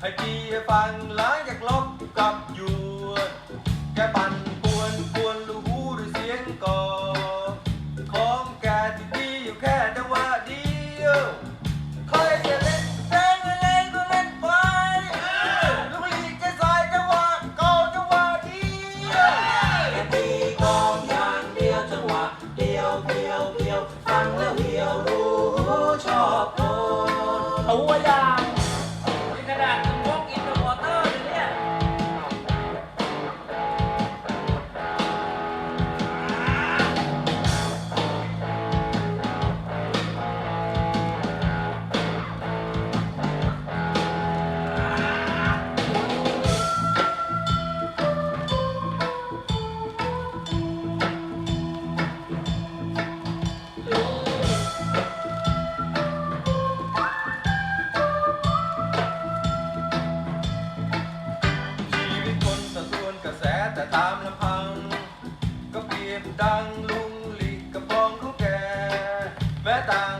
ให้พี่ฟังหลังจากลบกับหยวดแกปั่นป่วนกวนลูกหูด้วยเสียงกอของแกที่ดีอยู่แค่จังหวะเดียวเคยจะเล่นเพลงเล่นก็เล่นไปลูกหลีจะใส่จังหวะเก่าจังหวะเดียวแค่ตีกลองอย่างเดียวจังหวะเดียวเดียวเดียวฟังแล้วเดีย แต่ตามลำพัง ก็เปรียบดังลุงหลีกกระบองเขกแก่แม่ตัง